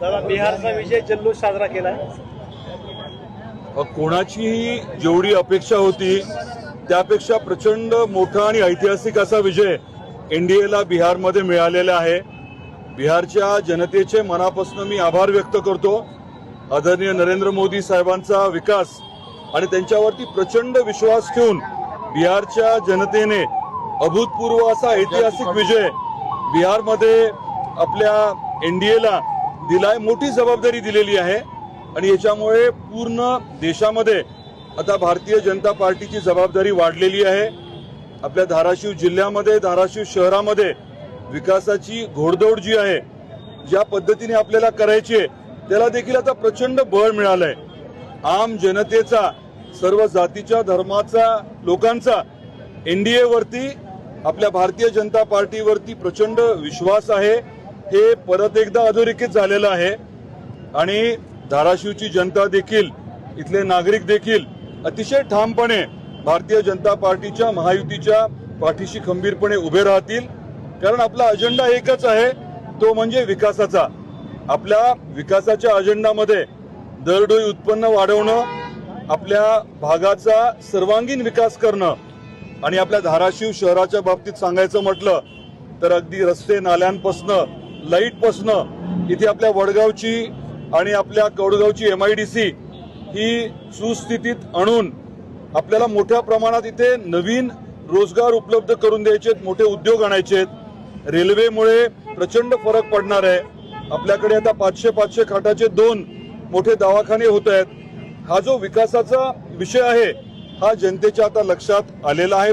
दादा बिहारचा विजय जल्लोष साजरा केला. कोणाचीही जेवढी अपेक्षा होती त्यापेक्षा प्रचंड मोठा आणि ऐतिहासिक असा विजय एनडीएला बिहारमध्ये मिळालेला आहे. बिहारच्या जनतेचे मनापासून मी आभार व्यक्त करतो. आदरणीय नरेंद्र मोदी साहेबांचा विकास आणि त्यांच्यावरती प्रचंड विश्वास ठेवून बिहारच्या जनतेने अभूतपूर्व असा ऐतिहासिक विजय बिहारमध्ये आपल्या एनडीएला दिलाय मोठी जबाबदारी दिलेली आहे. आणि याच्यामुळे पूर्ण देशामध्ये आता भारतीय जनता पार्टीची जबाबदारी वाढलेली आहे. आपल्या धाराशिव जिल्ह्यामध्ये धाराशिव शहरामध्ये विकासाची घोडदौड जी आहे ज्या पद्धतीने आपल्याला करायची आहे त्याला देखील आता प्रचंड बळ मिळालंय. आम जनतेचा सर्व जातीच्या धर्माचा लोकांचा एनडीए वरती आपल्या भारतीय जनता पार्टीवरती प्रचंड विश्वास आहे. हे परत एकदा अधोरेखित झालेलं आहे. आणि धाराशिवची जनता देखील इथले नागरिक देखील अतिशय ठामपणे भारतीय जनता पार्टीच्या महायुतीच्या पाठीशी खंबीरपणे उभे राहतील. कारण आपला अजेंडा एकच आहे तो म्हणजे विकासाचा. आपल्या विकासाच्या अजेंडामध्ये दरडोई उत्पन्न वाढवणं आपल्या भागाचा सर्वांगीण विकास करणं आणि आपल्या धाराशिव शहराच्या बाबतीत सांगायचं म्हटलं तर अगदी रस्ते नाल्यांपासनं लाईटपासनं इथे आपल्या वडगावची आणि आपल्या कौडगावची एम आय डी सी ही सुस्थितीत आणून आपल्याला मोठ्या प्रमाणात इथे नवीन रोजगार उपलब्ध करून द्यायचे मोठे उद्योग आणायचे रेल्वेमुळे प्रचंड फरक पडणार आहे. आपल्याकडे आता पाचशे पाचशे खाटाचे दोन मोठे दवाखाने होत आहेत. हा जो विकासाचा विषय आहे हा जनतेच्या आता लक्षात आलेला आहे.